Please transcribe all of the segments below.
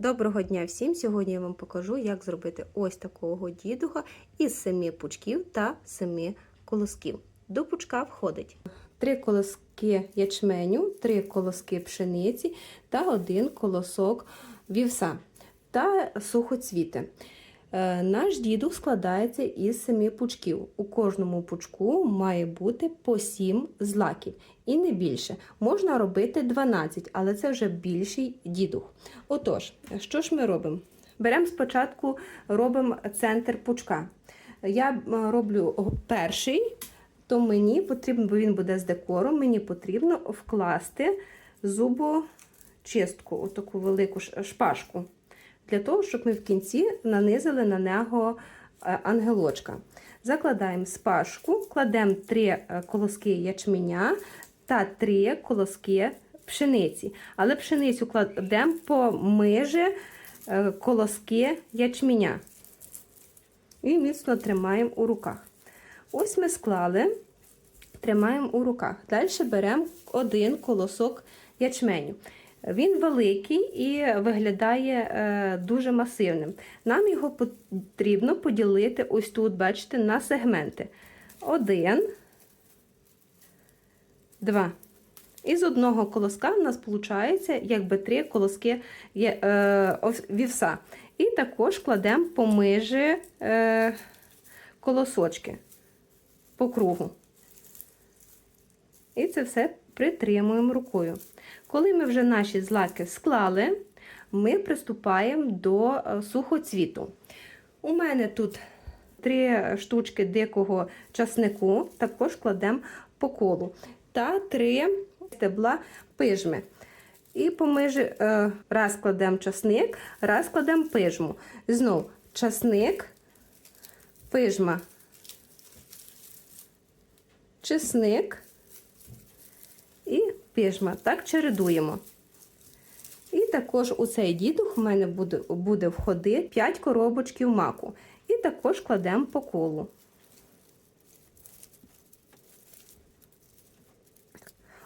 Доброго дня всім! Сьогодні я вам покажу, як зробити ось такого дідуха із семи пучків та семи колосків. До пучка входить три колоски ячменю, три колоски пшениці та один колосок вівса та сухоцвіти. Е, Наш дідух складається із семи пучків. У кожному пучку має бути по 7 злаків і не більше. Можна робити 12, але це вже більший дідух. Отож, що ж ми робимо? Беремо спочатку робимо центр пучка. Я е, роблю перший, то мені потрібно, бо він буде з декором, мені потрібно вкласти зубочистку, отаку велику шпажку для того, щоб ми в кінці нанизали на нього е, ангелочка. Закладаємо спашку, кладемо 3 колоски ячменя та 3 колоски пшениці. Але пшеницю кладемо по межі е, колоски ячменя. І міцно тримаємо у руках. Ось ми склали, тримаємо у руках. Далі беремо один колосок ячменю. Він великий і виглядає е, дуже масивним. Нам його потрібно поділити ось тут, бачите, на сегменти. Один, два. І з одного колоска в нас виходить якби три колоски е, вівса. І також кладемо по межі е, колосочки по кругу. І це все притримуємо рукою. Коли ми вже наші злаки склали, ми приступаємо до е, сухоцвіту. У мене тут три штучки дикого часнику, також кладемо по колу, та три стебла пижми. І поміж е, раз кладемо часник, раз кладемо пижму. Знов часник, пижма, чесник і пижма. Так чередуємо. І також у цей дідух у мене буде буде входити 5 коробочків маку. І також кладемо по колу.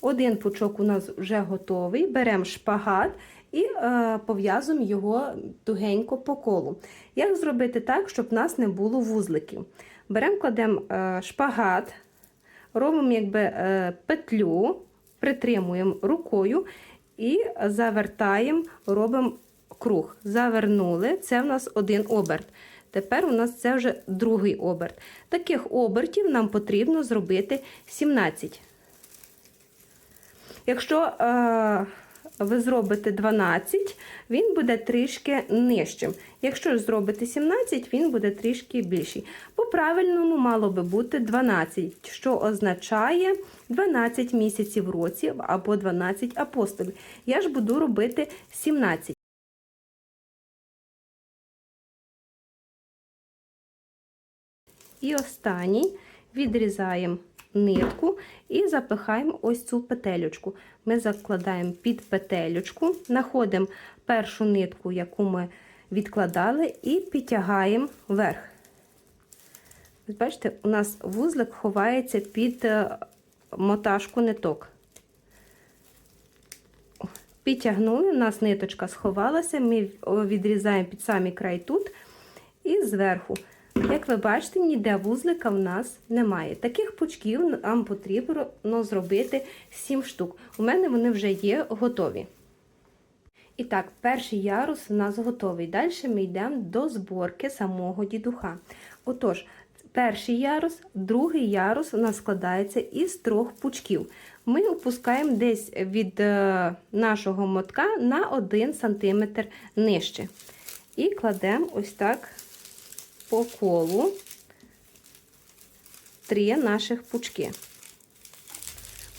Один пучок у нас вже готовий. Беремо шпагат і е, пов'язуємо його тугенько по колу. Як зробити так, щоб у нас не було вузликів? Беремо, кладемо е, шпагат, робимо якби е, петлю притримуємо рукою і завертаємо, робимо круг. Завернули, це в нас один оберт. Тепер у нас це вже другий оберт. Таких обертів нам потрібно зробити 17. Якщо е, ви зробите 12, він буде трішки нижчим. Якщо ж зробите 17, він буде трішки більший. По правильному мало би бути 12, що означає 12 місяців році або 12 апостолів. Я ж буду робити 17. І останній відрізаємо нитку і запихаємо ось цю петелючку. Ми закладаємо під петелючку, знаходимо першу нитку, яку ми відкладали, і підтягаємо вверх. Бачите, у нас вузлик ховається під е, моташку ниток. Підтягнули, у нас ниточка сховалася, ми відрізаємо під самий край тут і зверху. Як ви бачите, ніде вузлика в нас немає. Таких пучків нам потрібно зробити 7 штук. У мене вони вже є готові. І так, перший ярус у нас готовий. Далі ми йдемо до зборки самого дідуха. Отож, перший ярус, другий ярус у нас складається із трьох пучків. Ми опускаємо десь від е, нашого мотка на 1 см нижче. І кладемо ось так по колу три наших пучки.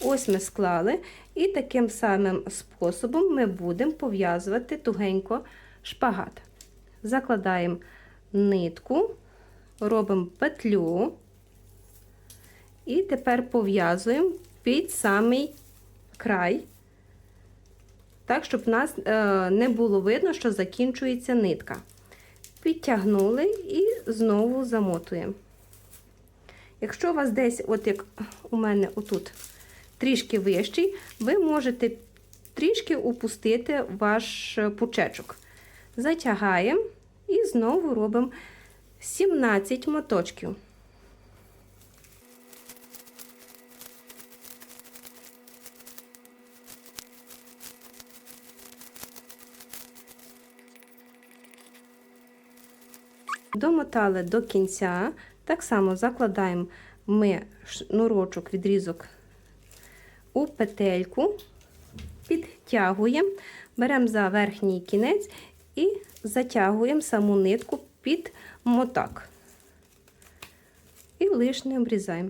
Ось ми склали, і таким самим способом ми будемо пов'язувати тугенько шпагат. Закладаємо нитку, робимо петлю, і тепер пов'язуємо під самий край, так, щоб в нас е, не було видно, що закінчується нитка підтягнули і знову замотуємо. Якщо у вас десь, от як у мене отут, трішки вищий, ви можете трішки опустити ваш пучечок. затягаємо і знову робимо 17 моточків. Домотали до кінця. Так само закладаємо ми шнурочок, відрізок у петельку, підтягуємо, беремо за верхній кінець і затягуємо саму нитку під мотак. І лишнє обрізаємо.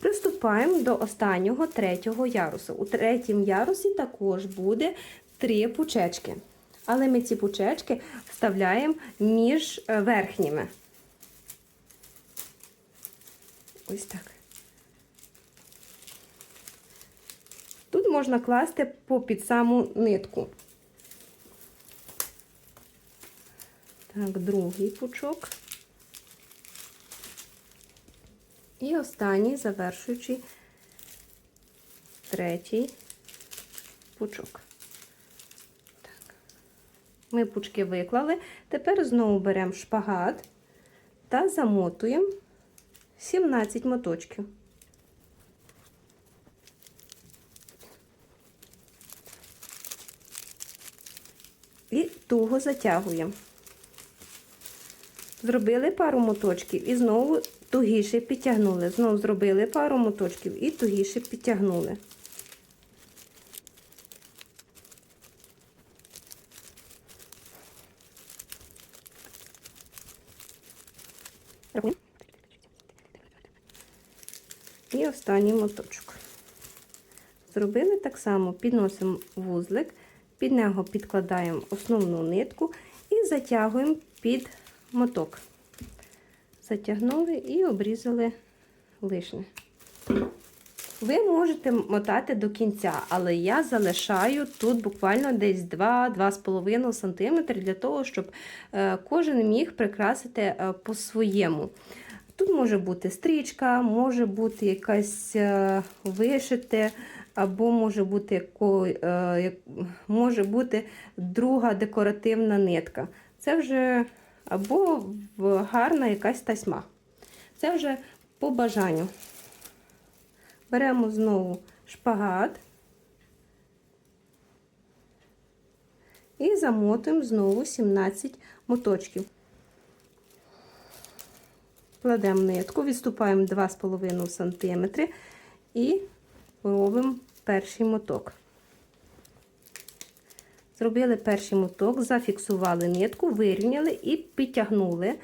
Приступаємо до останнього третього ярусу. У третьому ярусі також буде три пучечки. Але ми ці пучечки вставляємо між е, верхніми. Ось так. Тут можна класти попід саму нитку. Так, другий пучок. І останній завершуючий третій пучок. Ми пучки виклали. Тепер знову беремо шпагат та замотуємо 17 моточків. І туго затягуємо. Зробили пару моточків і знову тугіше підтягнули. Знову зробили пару моточків і тугіше підтягнули. І останній моточок. Зробили так само, підносимо вузлик, під нього підкладаємо основну нитку і затягуємо під моток. Затягнули і обрізали лишнє. Ви можете мотати до кінця, але я залишаю тут буквально десь 2-2,5 см для того, щоб е, кожен міг прикрасити е, по-своєму. Тут може бути стрічка, може бути якась е, вишите, або може бути, може бути друга декоративна нитка. Це вже або гарна якась тасьма. Це вже по бажанню. Беремо знову шпагат і замотуємо знову 17 моточків. Кладемо нитку, відступаємо 2,5 см і робимо перший моток. Зробили перший моток, зафіксували нитку, вирівняли і підтягнули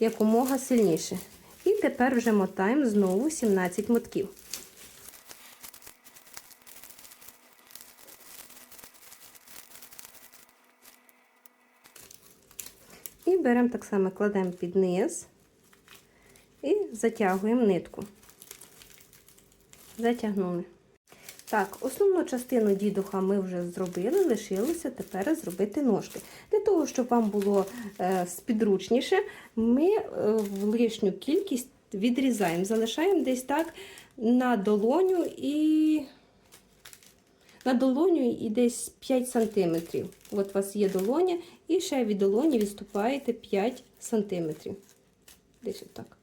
якомога сильніше. І тепер вже мотаємо знову 17 мотків. І беремо так само, кладемо під низ затягуємо нитку. Затягнули. Так, основну частину дідуха ми вже зробили, лишилося тепер зробити ножки. Для того, щоб вам було е, спідручніше, ми е, в лишню кількість відрізаємо, залишаємо десь так на долоню і на долоню і десь 5 см. От у вас є долоня, і ще від долоні відступаєте 5 см. Десь отак.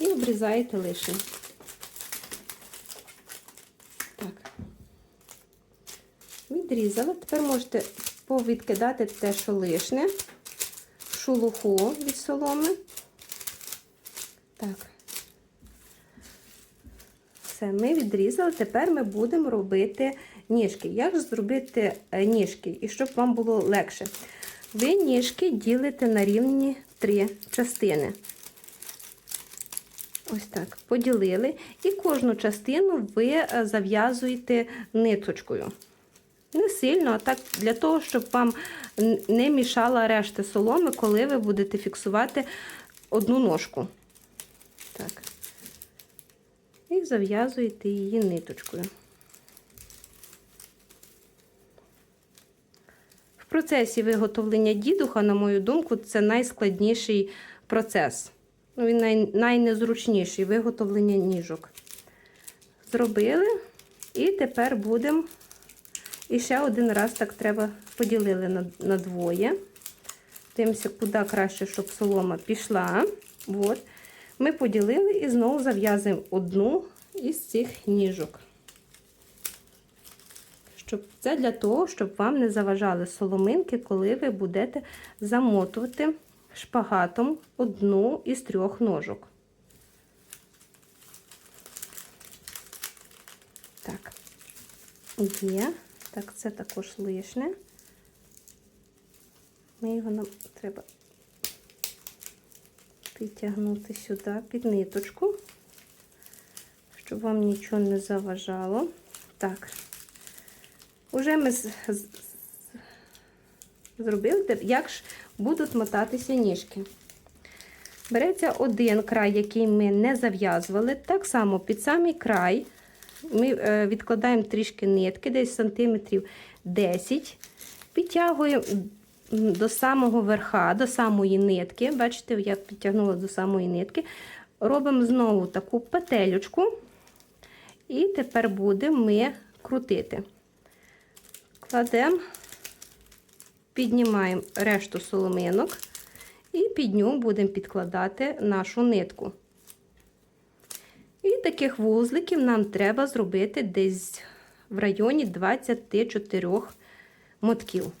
І обрізаєте лишнє. Так. Відрізала. Тепер можете повідкидати те, що лишне, шелуху від соломи. Так. Все, ми відрізали, тепер ми будемо робити ніжки. Як зробити е, ніжки? І щоб вам було легше. Ви ніжки ділите на рівні три частини. Ось так, поділили. І кожну частину ви е, зав'язуєте ниточкою. Не сильно, а так для того, щоб вам не мішала решта соломи, коли ви будете фіксувати одну ножку. Так. І зав'язуєте її ниточкою. В процесі виготовлення дідуха, на мою думку, це найскладніший процес. Ну, Він най, найнезручніший виготовлення ніжок. Зробили, і тепер будемо. І ще один раз так треба поділили на, на двоє. Дивимося, куди краще, щоб солома пішла. От. Ми поділили і знову зав'язуємо одну із цих ніжок. Щоб, це для того, щоб вам не заважали соломинки, коли ви будете замотувати шпагатом одну із трьох ножок. Так, є. Так, це також лишне. Ми його нам треба підтягнути сюди під ниточку, щоб вам нічого не заважало. Так, уже ми з, з, зробили, як ж будуть мотатися ніжки. Береться один край, який ми не зав'язували, так само під самий край ми е, відкладаємо трішки нитки, десь сантиметрів 10, підтягуємо до самого верха, до самої нитки. Бачите, я підтягнула до самої нитки. Робимо знову таку петелючку, і тепер будемо ми крутити. Кладемо, піднімаємо решту соломинок і під нього будемо підкладати нашу нитку. І таких вузликів нам треба зробити десь в районі 24 мотків.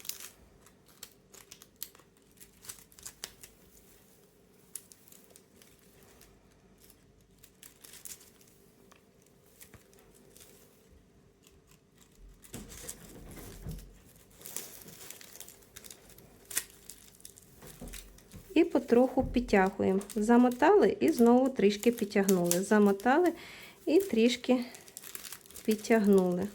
І потроху підтягуємо. Замотали і знову трішки підтягнули. Замотали і трішки підтягнули.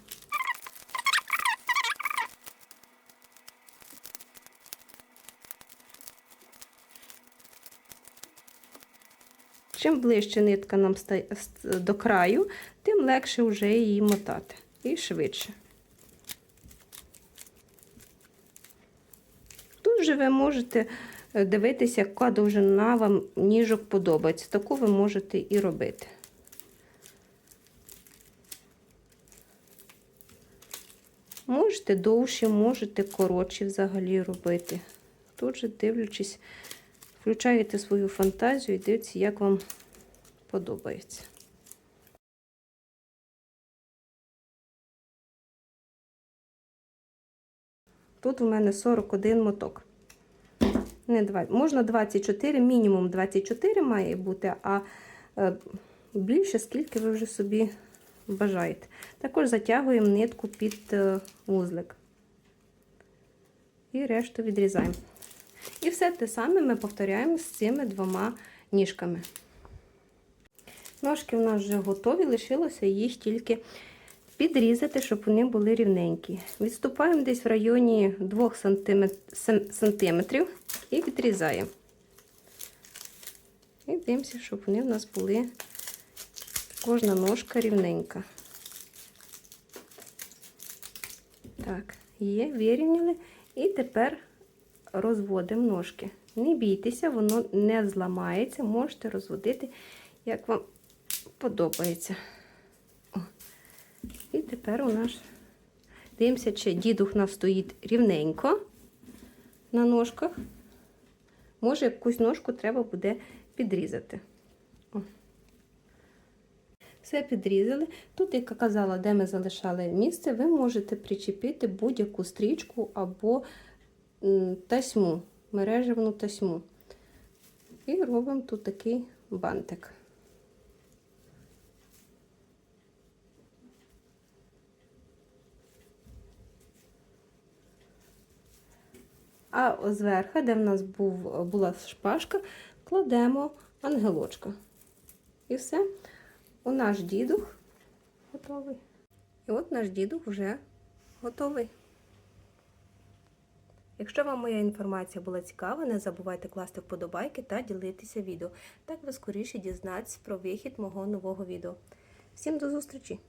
Чим ближче нитка нам до краю, тим легше вже її мотати і швидше. Тут же ви можете дивитися, яка довжина вам ніжок подобається. Таку ви можете і робити. Можете довші, можете коротші взагалі робити. Тут же дивлячись, включаєте свою фантазію і дивіться, як вам подобається. Тут у мене 41 моток. Не 20, можна 24, мінімум 24 має бути, а е, більше, скільки ви вже собі бажаєте. Також затягуємо нитку під е, вузлик. І решту відрізаємо. І все те саме ми повторяємо з цими двома ніжками. Ножки у нас вже готові, лишилося їх тільки підрізати, щоб вони були рівненькі. Відступаємо десь в районі 2 см і відрізаємо. І дивимося, щоб вони в нас були кожна ножка рівненька. Так, є, вирівняли. І тепер розводимо ножки. Не бійтеся, воно не зламається, можете розводити, як вам подобається. І тепер у нас дивимося, чи дідух у нас стоїть рівненько на ножках. Може, якусь ножку треба буде підрізати. О. Все підрізали. Тут, як я казала, де ми залишали місце, ви можете причепити будь-яку стрічку або тасьму, мережевну тасьму. І робимо тут такий бантик. А зверху, де в нас був, була шпажка, кладемо ангелочка. І все. У наш дідух готовий. І от наш дідух вже готовий. Якщо вам моя інформація була цікава, не забувайте класти вподобайки та ділитися відео. Так ви скоріше дізнаєтесь про вихід мого нового відео. Всім до зустрічі!